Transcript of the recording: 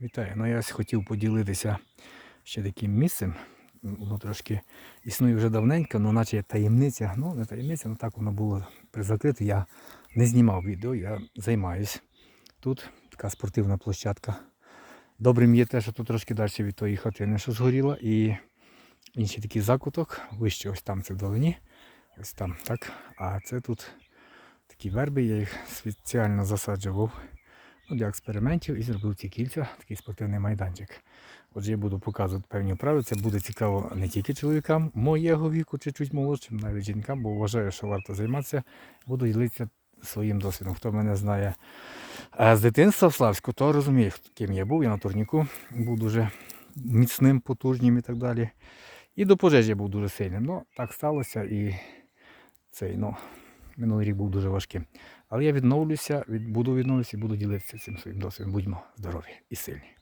Вітаю. Ну я хотів поділитися ще таким місцем. Воно трошки існує вже давненько, ну наче таємниця. Ну, не таємниця, але так воно було призакрите. Я не знімав відео, я займаюсь. Тут така спортивна площадка. Добрим є те, що тут трошки далі від тої хатини, що згоріла, і інший такий закуток, вище ось там це вдалині. Ось там, так. А це тут такі верби, я їх спеціально засаджував ну, для експериментів і зробив ці кільця, такий спортивний майданчик. Отже, я буду показувати певні вправи. Це буде цікаво не тільки чоловікам моєго віку чи чуть молодшим, навіть жінкам, бо вважаю, що варто займатися. Буду ділитися своїм досвідом. Хто мене знає е, з дитинства в Славську, то розуміє, ким я був. Я на турніку був дуже міцним, потужним і так далі. І до пожежі був дуже сильним. Ну, так сталося і цей, ну, минулий рік був дуже важким. Але я відновлюся, від, буду відновлюся і буду ділитися цим своїм досвідом. Будьмо здорові і сильні.